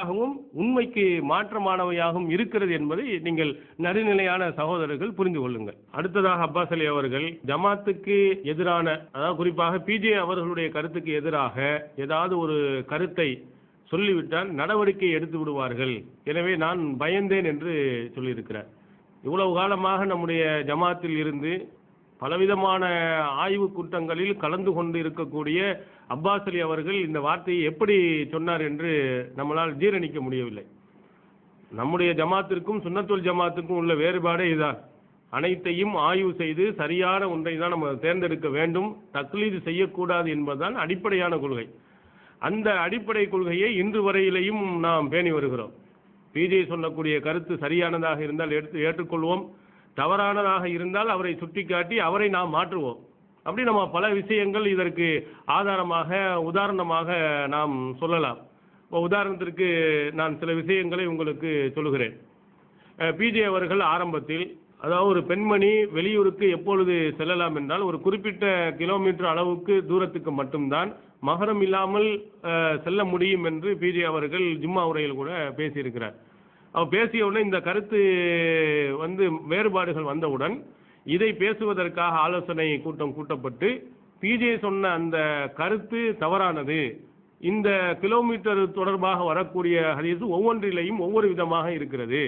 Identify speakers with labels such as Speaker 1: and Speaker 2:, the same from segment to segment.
Speaker 1: ஆகவும் உண்மைக்கு மாற்றமானவையாகவும் இருக்கிறது என்பதை நீங்கள் நடுநிலையான சகோதரர்கள் புரிந்து கொள்ளுங்கள். அடுத்ததாக அப்பாஸ் அலி அவர்கள் ஜமாத்துக்கு எதிரான அதாவது குறிப்பாக பிஜே அவர்களுடைய கருத்துக்கு எதிராக ஏதாவது ஒரு கருத்தை சொல்லிவிட்டால் நடவடிக்கை எடுத்து விடுவார்கள். எனவே நான் பயந்தேன் என்று சொல்லியிருக்கிறார். இவ்வளவு காலமாக நம்முடைய ஜமாத்தில் இருந்து பலவிதமான ஆய்வு கூட்டங்களில் கலந்து கொண்டு இருக்கக்கூடிய அப்பாஸ் அலி அவர்கள் இந்த வார்த்தையை எப்படி சொன்னார் என்று நம்மளால் ஜீரணிக்க முடியவில்லை. நம்முடைய ஜமாத்திற்கும் சுன்னத்துல் ஜமாத்துக்கும் உள்ள வேறுபாடே இதுதான் அனைத்தையும் ஆய்வு செய்து சரியான ஒன்றை தான் நம்ம தேர்ந்தெடுக்க வேண்டும். தக்லீது செய்யக்கூடாது என்பதுதான் அடிப்படையான கொள்கை. அந்த அடிப்படை கொள்கையை இன்று வரையிலையும் நாம் பேணி வருகிறோம். பிஜே சொல்லக்கூடிய கருத்து சரியானதாக இருந்தால் எடுத்து ஏற்றுக்கொள்வோம். தவறானதாக இருந்தால் அவரை சுட்டிக்காட்டி அவரை நாம் மாற்றுவோம். அப்படி நம்ம பல விஷயங்கள் இதற்கு ஆதாரமாக உதாரணமாக நாம் சொல்லலாம். இப்போ உதாரணத்திற்கு நான் சில விஷயங்களை உங்களுக்கு சொல்லுகிறேன். பிஜே அவர்கள் ஆரம்பத்தில் அதாவது ஒரு பெண்மணி வெளியூருக்கு எப்பொழுது செல்லலாம் என்றால் ஒரு குறிப்பிட்ட கிலோமீட்டர் அளவுக்கு தூரத்துக்கு மட்டும்தான் மகரம் இல்லாமல் செல்ல முடியும் என்று பிஜே அவர்கள் ஜும்மா உரையில் கூட பேசியிருக்கிறார். அவர் பேசிய உடனே இந்த கருத்து வந்து வேறுபாடுகள் வந்தவுடன் இதை பேசுவதற்காக ஆலோசனை கூட்டம் கூட்டப்பட்டு பிஜே சொன்ன அந்த கருத்து தவறானது. இந்த கிலோமீட்டர் தொடர்பாக வரக்கூடிய ஹதீஸ் ஒவ்வொன்றிலையும் ஒவ்வொரு விதமாக இருக்கிறது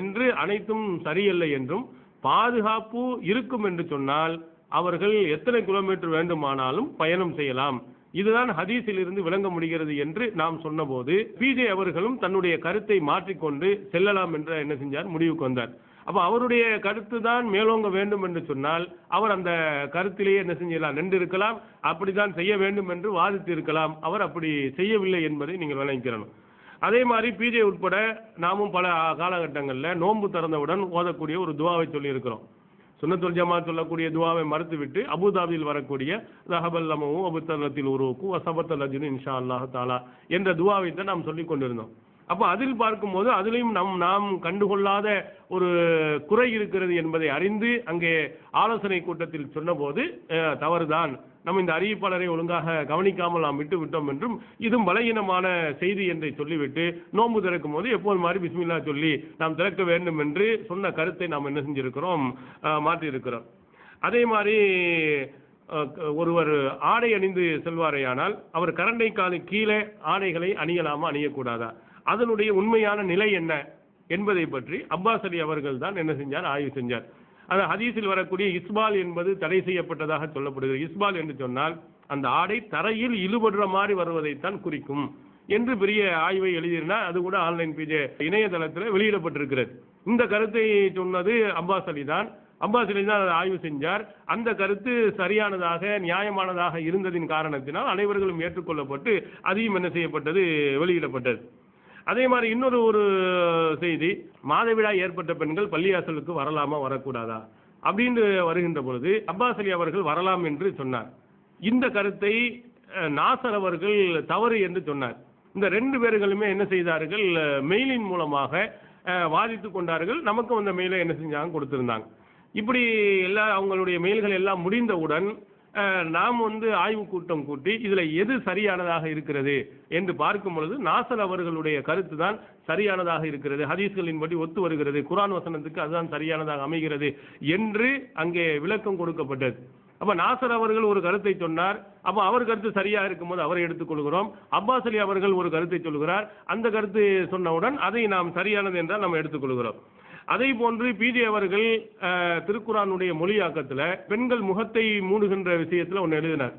Speaker 1: என்று அனைத்தும் சரியல்ல என்றும் பாதுகாப்பு இருக்கும் என்று சொன்னால் அவர்கள் எத்தனை கிலோமீட்டர் வேண்டுமானாலும் பயணம் செய்யலாம். இதுதான் ஹதீஸில் இருந்து விளங்க முடிகிறது என்று நாம் சொன்னபோது பிஜே அவர்களும் தன்னுடைய கருத்தை மாற்றிக்கொண்டு செல்லலாம் என்ற என்ன செஞ்சார்? முடிவுக்கு வந்தார். அப்போ அவருடைய கருத்து தான் மேலோங்க வேண்டும் என்று சொன்னால் அவர் அந்த கருத்திலேயே என்ன செஞ்சலாம் நின்று இருக்கலாம் அப்படித்தான் செய்ய வேண்டும் என்று வாதித்து இருக்கலாம் அவர் அப்படி செய்யவில்லை என்பதை நீங்கள் விளங்கிக்கிறணும். அதே மாதிரி பிஜே உட்பட நாமும் பல காலகட்டங்களில் நோன்பு திறந்தவுடன் ஓதக்கூடிய ஒரு துவாவை சொல்லியிருக்கிறோம். சுண்ணத்துல் ஜமா சொல்லக்கூடிய துவாவை மறுத்துவிட்டு அபுதாபியில் வரக்கூடிய ரஹபல்லமும் அபுத்தலத்தில் உருவுக்கும் வசபத்தல் அஜினு இன்ஷா அல்லாஹ் தாலா என்ற துவாவை தான் நாம் சொல்லிக் கொண்டிருந்தோம் அப்போ அதில் பார்க்கும்போது அதிலையும் நம் நாம் கண்டுகொள்ளாத ஒரு குறை இருக்கிறது என்பதை அறிந்து அங்கே ஆலோசனை கூட்டத்தில் சொன்னபோது தவறுதான். நம்ம இந்த அறிவிப்பாளரை ஒழுங்காக கவனிக்காமல் நாம் விட்டு விட்டோம் என்றும் இதுவும் பலகீனமான செய்தி என்றை சொல்லிவிட்டு நோன்பு திறக்கும் போது எப்போது மாதிரி பிஸ்மில்லா சொல்லி நாம் திறக்க வேண்டும் என்று சொன்ன கருத்தை நாம் என்ன செஞ்சிருக்கிறோம்? மாற்றியிருக்கிறோம். அதே மாதிரி ஒருவர் ஆடை அணிந்து செல்வாரேயானால் அவர் கரண்டை காலு கீழே ஆடைகளை அணியலாமா? அணியக்கூடாதா? அதனுடைய உண்மையான நிலை என்ன என்பதை பற்றி அப்பாஸ் அலி அவர்கள் தான் என்ன செஞ்சார்? ஆய்வு செஞ்சார். அந்த ஹதீஸில் வரக்கூடிய இஸ்பால் என்பது தடை செய்யப்பட்டதாக சொல்லப்படுகிறது. இஸ்பால் என்று சொன்னால் அந்த ஆடை தரையில் இழுபடுற மாதிரி வருவதைத்தான் குறிக்கும் என்று பெரிய ஆய்வை எழுதியிருந்தால் அது கூட ஆன்லைன் பிஜே இணையதளத்தில் வெளியிடப்பட்டிருக்கிறது. இந்த கருத்தை சொன்னது அப்பாஸ் அலி தான். அப்பாஸ் அலி தான் அதை ஆய்வு செஞ்சார். அந்த கருத்து சரியானதாக நியாயமானதாக இருந்ததின் காரணத்தினால் அனைவர்களும் ஏற்றுக்கொள்ளப்பட்டு அதையும் என்ன செய்யப்பட்டது? வெளியிடப்பட்டது. அதே மாதிரி இன்னொரு ஒரு செய்தி மாதவிடாய் ஏற்பட்ட பெண்கள் பள்ளியாசலுக்கு வரலாமா வரக்கூடாதா? அப்படின்னு வருகின்ற பொழுது அப்பாஸ் அலி அவர்கள் வரலாம் என்று சொன்னார். இந்த கருத்தை நாசர் அவர்கள் தவறு என்று சொன்னார். இந்த ரெண்டு பேர்களுமே என்ன செய்தார்கள் மெயிலின் மூலமாக வாதித்து கொண்டார்கள். நமக்கும் அந்த மெயிலை என்ன செஞ்சாங்க கொடுத்திருந்தாங்க. இப்படி எல்லா அவங்களுடைய மெயில்கள் எல்லாம் முடிந்தவுடன் நாம் வந்து ஆய்வு கூட்டம் கூட்டி இதில் எது சரியானதாக இருக்கிறது என்று பார்க்கும் பொழுது நாசர் அவர்களுடைய கருத்து தான் சரியானதாக இருக்கிறது. ஹதீஸ்களின்படி ஒத்து வருகிறது. குரான் வசனத்துக்கு அதுதான் சரியானதாக அமைகிறது என்று அங்கே விளக்கம் கொடுக்கப்பட்டது. அப்போ நாசர் அவர்கள் ஒரு கருத்தை சொன்னார். அப்போ அவர் கருத்து சரியாக இருக்கும்போது அவரை எடுத்துக்கொள்கிறோம் அப்பாஸ் அலி அவர்கள் ஒரு கருத்தை சொல்கிறார். அந்த கருத்து சொன்னவுடன் அதை நாம் சரியானது என்றால் நம்ம எடுத்துக்கொள்கிறோம் அதே போன்று பிஜே அவர்கள் திருக்குறானுடைய மொழியாக்கத்தில் மொழியாக்கத்துல பெண்கள் முகத்தை மூடுகின்ற விஷயத்துல ஒன்று எழுதினார்.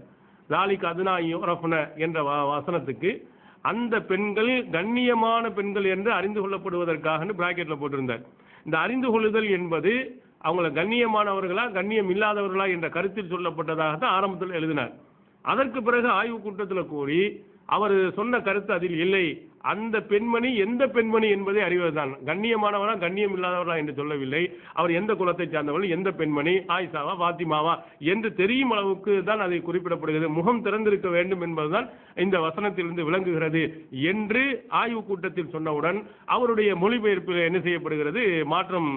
Speaker 1: லாலிக் அதுனா யோரஃபன என்ற வா- வசனத்துக்கு அந்த பெண்கள் கண்ணியமான பெண்கள் என்று அறிந்து கொள்ளப்படுவதற்காக பிராக்கெட்ல போட்டிருந்தார். இந்த அறிந்து கொள்ளுதல் என்பது அவங்கள கண்ணியமானவர்களா கண்ணியம் இல்லாதவர்களா என்ற கருத்தில் சொல்லப்பட்டதாகத்தான் ஆரம்பத்தில் எழுதினார். அதற்கு பிறகு ஆய்வு கூட்டத்தில் கூறி அவர் சொன்ன கருத்து அதில் இல்லை. அந்த பெண்மணி எந்த பெண்மணி என்பதை அறிவதுதான். கண்ணியமானவரா கண்ணியம் இல்லாதவரா என்று சொல்லவில்லை. அவர் எந்த குலத்தை சார்ந்தவர்கள் எந்த பெண்மணி? ஆயிஷாவா பாத்திமாவா? என்று தெரியும் அளவுக்கு தான் அதை குறிப்பிடப்படுகிறது. முகம் திறந்திருக்க வேண்டும் என்பதுதான் இந்த வசனத்திலிருந்து விளங்குகிறது என்று ஆய்வு கூட்டத்தில் சொன்னவுடன் அவருடைய மொழிபெயர்ப்பில் என்ன செய்யப்படுகிறது? மாற்றம்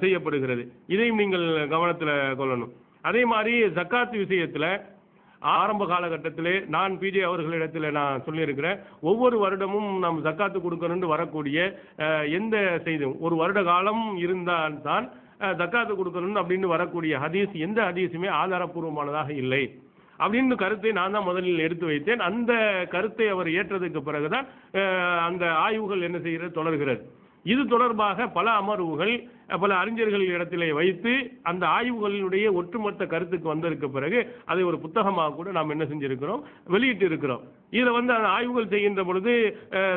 Speaker 1: செய்யப்படுகிறது. இதையும் நீங்கள் கவனத்தில் கொள்ளணும். அதே மாதிரி ஜக்காத் விஷயத்தில் ஆரம்ப காலகட்டத்திலே நான் பிஜே அவர்களிடத்தில் நான் சொல்லியிருக்கிறேன். ஒவ்வொரு வருடமும் நாம் ஜக்காத்து கொடுக்கணும்னு வரக்கூடிய எந்த செய்தியும் ஒரு வருட காலம் இருந்தால் தான் ஜக்காத்து கொடுக்கணும் அப்படின்னு வரக்கூடிய ஹதீஸ் எந்த ஹதீஸுமே ஆதாரப்பூர்வமானதாக இல்லை. அப்படின்னு கருத்தை நான் தான் முதலில் எடுத்து வைத்தேன். அந்த கருத்தை அவர் ஏற்றதுக்கு பிறகுதான் அந்த ஆய்வுகள் என்ன செய்கிறது தொடர்கிறது. இது தொடர்பாக பல அமர்வுகள் பல அறிஞர்கள் இடத்திலே வைத்து அந்த ஆய்வுகளினுடைய ஒட்டுமொத்த கருத்துக்கு வந்ததற்கு பிறகு அதை ஒரு புத்தகமாக கூட நாம் என்ன செஞ்சிருக்கிறோம்? வெளியிட்டு இருக்கிறோம் இதில் வந்து அந்த ஆய்வுகள் செய்கின்ற பொழுது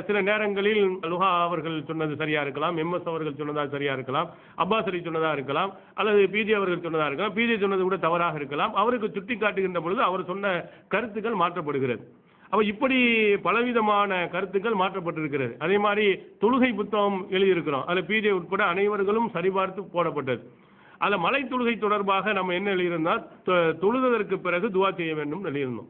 Speaker 1: சில நேரங்களில் லுஹா அவர்கள் சொன்னது சரியா இருக்கலாம் எம்எஸ் அவர்கள் சொன்னதாக சரியா இருக்கலாம் அப்பாஸ் அலி சொன்னதாக இருக்கலாம் அல்லது பிஜே அவர்கள் சொன்னதாக இருக்கலாம். பிஜே சொன்னது கூட தவறாக இருக்கலாம். அவருக்கு சுட்டி காட்டுகின்ற பொழுது அவர் சொன்ன கருத்துக்கள் மாற்றப்படுகிறது. அப்போ இப்படி பலவிதமான கருத்துக்கள் மாற்றப்பட்டிருக்கிறது. அதே மாதிரி தொழுகை புத்தகம் எழுதியிருக்கிறோம். அதில் பிஜே உட்பட அனைவர்களும் சரிபார்த்து போடப்பட்டது. அதில் மலை தொழுகை தொடர்பாக நம்ம என்ன எழுதியிருந்தோம் தொ- பிறகு துவா செய்ய வேண்டும் எழுதியிருந்தோம்.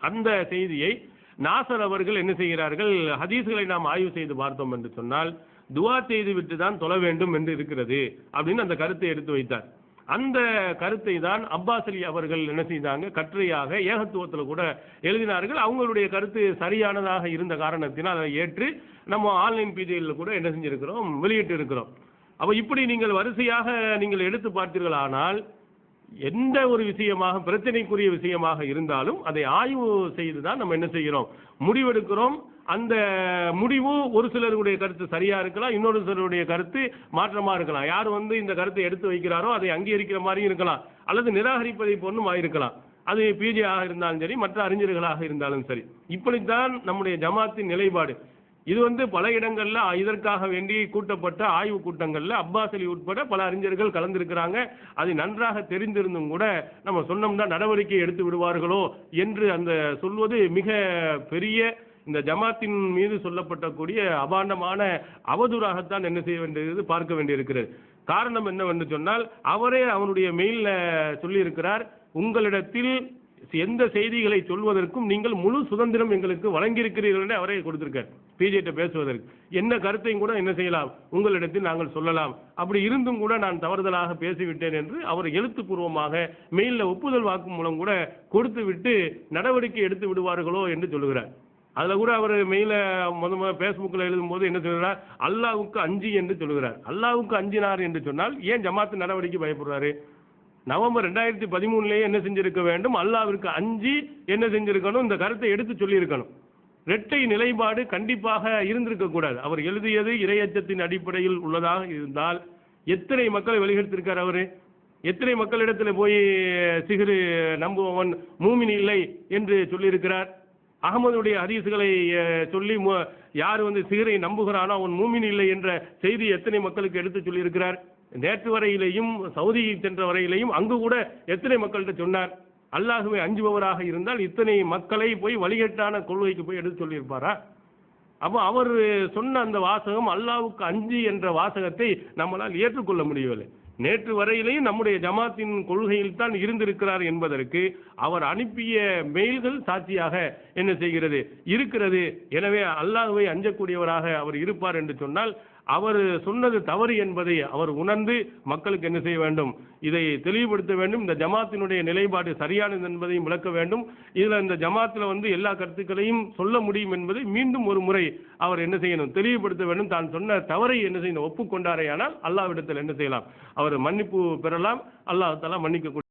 Speaker 1: அந்த செய்தியை நாசர் அவர்கள் என்ன செய்கிறார்கள் ஹதீஸ்களை நாம் ஆய்வு செய்து பார்த்தோம் என்று சொன்னால் துவா செய்து விட்டு தான் தொழ வேண்டும் என்று இருக்கிறது அப்படின்னு அந்த கருத்தை எடுத்து வைத்தார். அந்த கருத்தை தான் அப்பாஸ் அலி அவர்கள் என்ன செய்தாங்க? கட்டுரையாக ஏகத்துவத்தில் கூட எழுதினார்கள். அவங்களுடைய கருத்து சரியானதாக இருந்த காரணத்தினால் அதை ஏற்று நம்ம ஆன்லைன் பிஜியில் கூட என்ன செஞ்சிருக்கிறோம்? வெளியிட்டு இருக்கிறோம் அப்போ இப்படி நீங்கள் வரிசையாக நீங்கள் எடுத்து பார்த்தீர்களானால் எந்த ஒரு விஷயமாக பிரச்சனைக்குரிய விஷயமாக இருந்தாலும் அதை ஆய்வு செய்து தான் நம்ம என்ன செய்கிறோம்? முடிவெடுக்கிறோம். அந்த முடிவு ஒரு சிலருடைய கருத்து சரியா இருக்கலாம் இன்னொரு சிலருடைய கருத்து மாற்றமா இருக்கலாம். யார் வந்து இந்த கருத்தை எடுத்து வைக்கிறாரோ அதை அங்கீகரிக்கிற மாதிரியும் இருக்கலாம். அல்லது நிராகரிப்பதை போன்றும் இருக்கலாம் அது பிஜே ஆக இருந்தாலும் சரி மற்ற அறிஞர்களாக இருந்தாலும் சரி. இப்படித்தான் நம்முடைய ஜமாத்தின் நிலைப்பாடு. இது வந்து பல இடங்களில் இதற்காக வேண்டி கூட்டப்பட்ட ஆய்வு கூட்டங்களில் அப்பாஸ் அலி உட்பட பல அறிஞர்கள் கலந்திருக்கிறாங்க. அது நன்றாக தெரிந்திருந்தும் கூட நம்ம சொன்னோம்னா நடவடிக்கை எடுத்து விடுவார்களோ என்று அந்த சொல்வது மிக பெரிய இந்த ஜமாத்தின் மீது சொல்லப்பட்டக்கூடிய அபாண்டமான அவதூறாகத்தான் என்ன செய்ய வேண்டியது பார்க்க வேண்டியிருக்கிறது. காரணம் என்னவென்று சொன்னால் அவரே அவனுடைய மெயில்ல சொல்லியிருக்கிறார் உங்களிடத்தில் எந்த செய்திகளை சொல்வதற்கும் நீங்கள் முழு சுதந்திரம் எங்களுக்கு வழங்கியிருக்கிறீர்கள் என்று அவரே கொடுத்திருக்கார். பிஜேட்ட பேசுவதற்கு என்ன கருத்தையும் கூட என்ன செய்யலாம்? உங்களிடத்தில் நாங்கள் சொல்லலாம். அப்படி இருந்தும் கூட நான் தவறுதலாக பேசிவிட்டேன் என்று அவர் எழுத்துப்பூர்வமாக மெயிலில் ஒப்புதல் வாக்கு மூலம் கூட கொடுத்து விட்டு நடவடிக்கை எடுத்து விடுவார்களோ என்று சொல்லுகிறார். அதில் கூட அவர் மெயில முத முத ஃபேஸ்புக்கில் எழுதும்போது என்ன சொல்கிறார் அல்லாவுக்கு அஞ்சு என்று சொல்லுகிறார். அல்லாவுக்கு அஞ்சினார் என்று சொன்னால் ஏன் ஜமாத்து நடவடிக்கை பயப்படுறாரு? நவம்பர் ரெண்டாயிரத்தி பதிமூணுலேயே என்ன செஞ்சிருக்க வேண்டும்? அல்லாவிற்கு அஞ்சு என்ன செஞ்சிருக்கணும்? இந்த கருத்தை எடுத்து சொல்லியிருக்கணும். இரட்டை நிலைப்பாடு கண்டிப்பாக இருந்திருக்க கூடாது. அவர் எழுதியது இரையச்சத்தின் அடிப்படையில் உள்ளதாக இருந்தால் எத்தனை மக்களை வெளியெடுத்திருக்கார் அவர்? எத்தனை மக்களிடத்தில் போய் சிகிரு நம்புவன் மூமின் இல்லை என்று சொல்லியிருக்கிறார்? அகமதுடைய ஹதீசுகளை சொல்லி மு- யார் வந்து சிகரை நம்புகிறானோ அவன் மூமின் இல்லை என்ற செய்தி எத்தனை மக்களுக்கு எடுத்து சொல்லியிருக்கிறார்? நேற்று வரையிலேயும் சவுதி சென்ற வரையிலேயும் அங்கு கூட எத்தனை மக்கள்கிட்ட சொன்னார்? அல்லாஹுவை அஞ்சுபவராக இருந்தால் இத்தனை மக்களை போய் வழிகட்டான கொள்கைக்கு போய் எடுத்து சொல்லியிருப்பாரா? அப்போ அவர் சொன்ன அந்த வாசகம் அல்லாவுக்கு அஞ்சு என்ற வாசகத்தை நம்மளால் ஏற்றுக்கொள்ள முடியவில்லை. நேற்று வரையிலேயும் நம்முடைய ஜமாத்தின் கொள்கையில் தான் இருந்திருக்கிறார் என்பதற்கு அவர் அனுப்பிய மெயில்கள் சாட்சியாக என்ன செய்கிறது? இருக்கிறது. எனவே அல்லாஹுவை அஞ்சக்கூடியவராக அவர் இருப்பார் என்று சொன்னால் அவர் சொன்னது தவறு என்பதை அவர் உணர்ந்து மக்களுக்கு என்ன செய்ய வேண்டும்? இதை தெளிவுபடுத்த வேண்டும். இந்த ஜமாத்தினுடைய நிலைப்பாடு சரியானது என்பதையும் விளக்க வேண்டும். இதில் இந்த ஜமாத்தில் வந்து எல்லா கருத்துக்களையும் சொல்ல முடியும் என்பதை மீண்டும் ஒரு முறை அவர் என்ன செய்யணும்? தெளிவுபடுத்த வேண்டும். தான் சொன்ன தவறை என்ன செய்யணும்? ஒப்புக்கொண்டாரேயானால் அல்லாவிடத்தில் என்ன செய்யலாம்? அவர் மன்னிப்பு பெறலாம். அல்லாஹ் மன்னிக்க